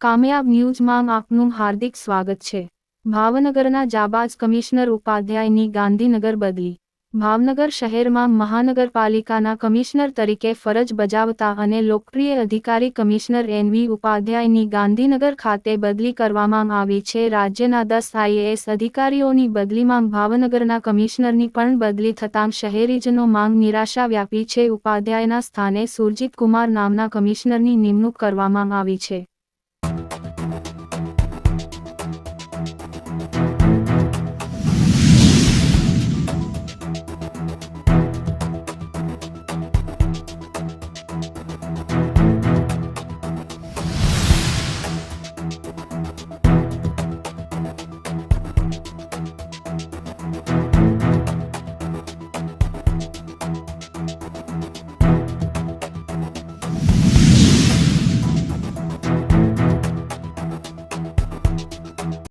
કામયાબ ન્યૂઝમાં આપનું હાર્દિક સ્વાગત છે. ભાવનગરના જાબાઝ કમિશનર ઉપાધ્યાયની ગાંધીનગર બદલી. ભાવનગર શહેરમાં મહાનગરપાલિકાના કમિશનર તરીકે ફરજ બજાવતા અને લોકપ્રિય અધિકારી કમિશનર એનવી ઉપાધ્યાયની ગાંધીનગર ખાતે બદલી કરવામાં આવી છે. રાજ્યના દસ આઈએએસ અધિકારીઓની બદલીમાં ભાવનગરના કમિશનરની પણ બદલી થતાં શહેરીજનો માંગ નિરાશા વ્યાપી છે. ઉપાધ્યાયના સ્થાને સુરજીત કુમાર નામના કમિશનરની નિમણૂક કરવામાં આવી છે.